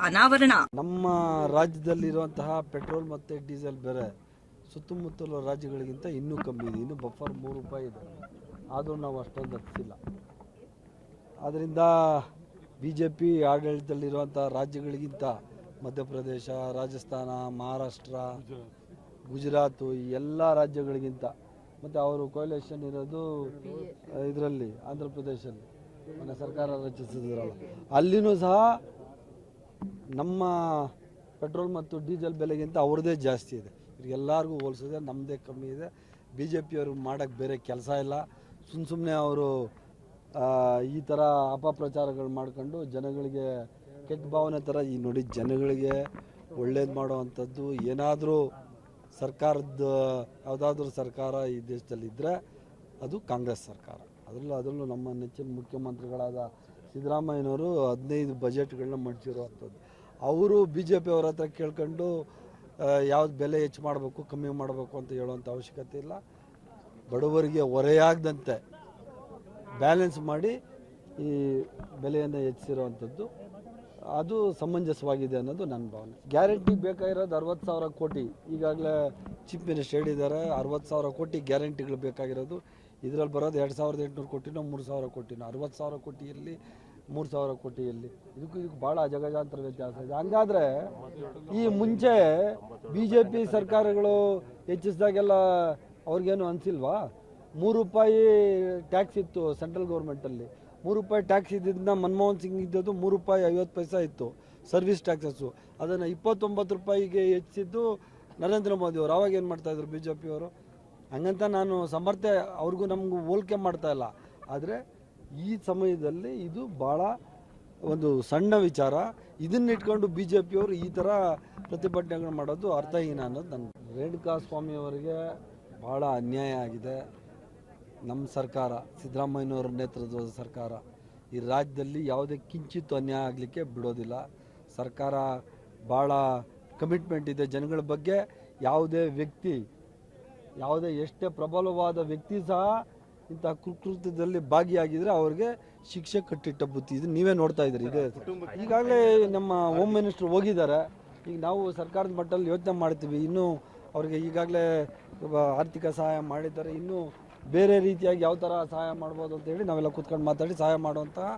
ಅನಾವರಣ. ನಮ್ಮ ರಾಜ್ಯದಲ್ಲಿರುವಂತಹ ಪೆಟ್ರೋಲ್ ಮತ್ತೆ ಡೀಸೆಲ್ ಬೆಲೆ ಸುತ್ತಮುತ್ತಲ ರಾಜ್ಯಗಳಿಗಿಂತ ಇನ್ನೂ ಕಮ್ಮಿ ಇದೆ. ಇನ್ನು ಬಫರ್ ಮೂರು ರೂಪಾಯಿ ಇದೆ. ಆದರೂ ನಾವು ಅಷ್ಟೊಂದು ಹತ್ತಿಲ್ಲ. ಆದ್ದರಿಂದ ಬಿ ಜೆ ಪಿ ಆಡಳಿತದಲ್ಲಿರುವಂಥ ರಾಜ್ಯಗಳಿಗಿಂತ ಮಧ್ಯಪ್ರದೇಶ ರಾಜಸ್ಥಾನ ಮಹಾರಾಷ್ಟ್ರ ಗುಜರಾತು ಈ ಎಲ್ಲ ರಾಜ್ಯಗಳಿಗಿಂತ. ಮತ್ತು ಅವರು ಕೊಯ್ಲೇಷನ್ ಇರೋದು ಇದರಲ್ಲಿ ಆಂಧ್ರ ಪ್ರದೇಶಲ್ಲಿ ಮೊನ್ನೆ ಸರ್ಕಾರ ರಚಿಸಿದ್ರಲ್ಲ. ಅಲ್ಲಿನೂ ಸಹ ನಮ್ಮ ಪೆಟ್ರೋಲ್ ಮತ್ತು ಡೀಸೆಲ್ ಬೆಲೆಗಿಂತ ಅವ್ರದ್ದೇ ಜಾಸ್ತಿ ಇದೆ. ಎಲ್ಲರಿಗೂ ಹೋಲಿಸಿದೆ ನಮ್ಮದೇ ಕಮ್ಮಿ ಇದೆ. ಬಿ ಜೆ ಪಿಯವರು ಮಾಡೋಕ್ಕೆ ಬೇರೆ ಕೆಲಸ ಇಲ್ಲ. ಸುಮ್ಮ ಸುಮ್ಮನೆ ಅವರು ಈ ಥರ ಅಪಪ್ರಚಾರಗಳು ಮಾಡ್ಕೊಂಡು ಜನಗಳಿಗೆ ಕೆಟ್ಟ ಭಾವನೆ ಥರ ಈ ನೋಡಿ ಜನಗಳಿಗೆ ಒಳ್ಳೇದು ಮಾಡೋವಂಥದ್ದು. ಏನಾದರೂ ಸರ್ಕಾರದ, ಯಾವುದಾದ್ರೂ ಸರ್ಕಾರ ಈ ದೇಶದಲ್ಲಿ ಇದ್ದರೆ ಅದು ಕಾಂಗ್ರೆಸ್ ಸರ್ಕಾರ. ಅದರಲ್ಲೂ ಅದರಲ್ಲೂ ನಮ್ಮ ನೆಚ್ಚಿನ ಮುಖ್ಯಮಂತ್ರಿಗಳಾದ ಸಿದ್ದರಾಮಯ್ಯನವರು ಹದಿನೈದು ಬಜೆಟ್ಗಳನ್ನ ಮಂಡಿಸಿರುವಂಥದ್ದು. ಅವರು ಬಿ ಜೆ ಪಿ ಅವ್ರ ಹತ್ರ ಕೇಳ್ಕೊಂಡು ಯಾವ್ದು ಬೆಲೆ ಹೆಚ್ಚು ಮಾಡಬೇಕು, ಕಮ್ಮಿ ಮಾಡಬೇಕು ಅಂತ ಹೇಳುವಂಥ ಅವಶ್ಯಕತೆ ಇಲ್ಲ. ಬಡವರಿಗೆ ಹೊರೆಯಾಗದಂತೆ ಬ್ಯಾಲೆನ್ಸ್ ಮಾಡಿ ಈ ಬೆಲೆಯನ್ನು ಹೆಚ್ಚಿಸಿರುವಂಥದ್ದು ಅದು ಸಮಂಜಸವಾಗಿದೆ ಅನ್ನೋದು ನನ್ನ ಭಾವನೆ. ಗ್ಯಾರಂಟಿ ಬೇಕಾಗಿರೋದು ಅರವತ್ತು ಸಾವಿರ ಕೋಟಿ. ಈಗಾಗಲೇ ಚೀಫ್ ಮಿನಿಸ್ಟರ್ ಹೇಳಿದ್ದಾರೆ, ಅರವತ್ತು ಸಾವಿರ ಕೋಟಿ ಗ್ಯಾರಂಟಿಗಳು ಬೇಕಾಗಿರೋದು. ಇದರಲ್ಲಿ ಬರೋದು ಎರಡು ಸಾವಿರದ ಎಂಟುನೂರು ಕೋಟಿನೋ ಮೂರು ಸಾವಿರ ಕೋಟಿನೋ. ಅರವತ್ತು ಸಾವಿರ ಕೋಟಿಯಲ್ಲಿ ಮೂರು ಸಾವಿರ ಕೋಟಿಯಲ್ಲಿ. ಇದಕ್ಕೂ ಇದಕ್ಕೂ ಭಾಳ ಜಗಜಾಂತರ ವ್ಯತ್ಯಾಸ ಇದೆ. ಹಂಗಾದ್ರೆ ಈ ಮುಂಚೆ ಬಿ ಜೆ ಪಿ ಸರ್ಕಾರಗಳು ಹೆಚ್ಚಿಸಿದಾಗೆಲ್ಲ ಅವ್ರಿಗೇನು ಅನಿಸಿಲ್ವಾ? ಮೂರು ರೂಪಾಯಿ ಟ್ಯಾಕ್ಸ್ ಇತ್ತು ಸೆಂಟ್ರಲ್ ಗೌರ್ಮೆಂಟಲ್ಲಿ. ಮೂರು ರೂಪಾಯಿ ಟ್ಯಾಕ್ಸ್ ಇದ್ದಿದ್ದ ಮನಮೋಹನ್ ಸಿಂಗ್ ಇದ್ದದ್ದು ಮೂರು ರೂಪಾಯಿ ಐವತ್ತು ಪೈಸಾ ಇತ್ತು ಸರ್ವಿಸ್ ಟ್ಯಾಕ್ಸಸ್ಸು. ಅದನ್ನು ಇಪ್ಪತ್ತೊಂಬತ್ತು ರೂಪಾಯಿಗೆ ಹೆಚ್ಚಿದ್ದು ನರೇಂದ್ರ ಮೋದಿ ಅವರು. ಅವಾಗ ಏನು ಮಾಡ್ತಾಯಿದ್ರು ಬಿ ಜೆ ಪಿಯವರು ಹಂಗಂತ ನಾನು ಸಮರ್ಥೆ ಅವ್ರಿಗೂ ನಮಗೂ ಹೋಲ್ಕೆ ಮಾಡ್ತಾ ಇಲ್ಲ. ಆದರೆ ಈ ಸಮಯದಲ್ಲಿ ಇದು ಭಾಳ ಒಂದು ಸಣ್ಣ ವಿಚಾರ. ಇದನ್ನ ಇಟ್ಕೊಂಡು ಬಿ ಜೆ ಪಿಯವರು ಈ ಥರ ಪ್ರತಿಭಟನೆಗಳು ಮಾಡೋದು ಅರ್ಥಹೀನ ಅನ್ನೋದು ನನ್ನ ರೇಣುಕಾ ಸ್ವಾಮಿಯವರಿಗೆ ಭಾಳ ಅನ್ಯಾಯ ಆಗಿದೆ. ನಮ್ಮ ಸರ್ಕಾರ, ಸಿದ್ದರಾಮಯ್ಯನವರ ನೇತೃತ್ವದ ಸರ್ಕಾರ ಈ ರಾಜ್ಯದಲ್ಲಿ ಯಾವುದೇ ಕಿಂಚಿತ್ತು ಅನ್ಯಾಯ ಆಗಲಿಕ್ಕೆ ಬಿಡೋದಿಲ್ಲ. ಸರ್ಕಾರ ಭಾಳ ಕಮಿಟ್ಮೆಂಟ್ ಇದೆ ಜನಗಳ ಬಗ್ಗೆ. ಯಾವುದೇ ವ್ಯಕ್ತಿ, ಯಾವುದೇ ಎಷ್ಟೇ ಪ್ರಬಲವಾದ ವ್ಯಕ್ತಿ ಸಹ ಇಂಥ ಕುಕೃತ್ಯದಲ್ಲಿ ಭಾಗಿಯಾಗಿದ್ರೆ ಅವ್ರಿಗೆ ಶಿಕ್ಷೆ ಕಟ್ಟಿಟ್ಟ ಬುತ್ತಿ. ಇದು ನೀವೇ ನೋಡ್ತಾ ಇದ್ದೀರಿ. ಇದೆ ಈಗಾಗಲೇ ನಮ್ಮ ಹೋಮ್ ಮಿನಿಸ್ಟರ್ ಹೋಗಿದ್ದಾರೆ. ಈಗ ನಾವು ಸರ್ಕಾರದ ಮಟ್ಟದಲ್ಲಿ ಯೋಚನೆ ಮಾಡ್ತೀವಿ. ಇನ್ನೂ ಅವ್ರಿಗೆ ಈಗಾಗಲೇ ಆರ್ಥಿಕ ಸಹಾಯ ಮಾಡಿದ್ದಾರೆ. ಇನ್ನೂ ಬೇರೆ ರೀತಿಯಾಗಿ ಯಾವ ಥರ ಸಹಾಯ ಮಾಡ್ಬೋದು ಅಂತ ಹೇಳಿ ನಾವೆಲ್ಲ ಕೂತ್ಕೊಂಡು ಮಾತಾಡಿ ಸಹಾಯ ಮಾಡುವಂತಹ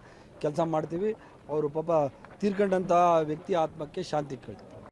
ಕೆಲಸ ಮಾಡ್ತೀವಿ. ಅವರು ಪಾಪ ತೀರ್ಕೊಂಡಂತಹ ವ್ಯಕ್ತಿ ಆತ್ಮಕ್ಕೆ ಶಾಂತಿ ಕೇಳ್ತೀವಿ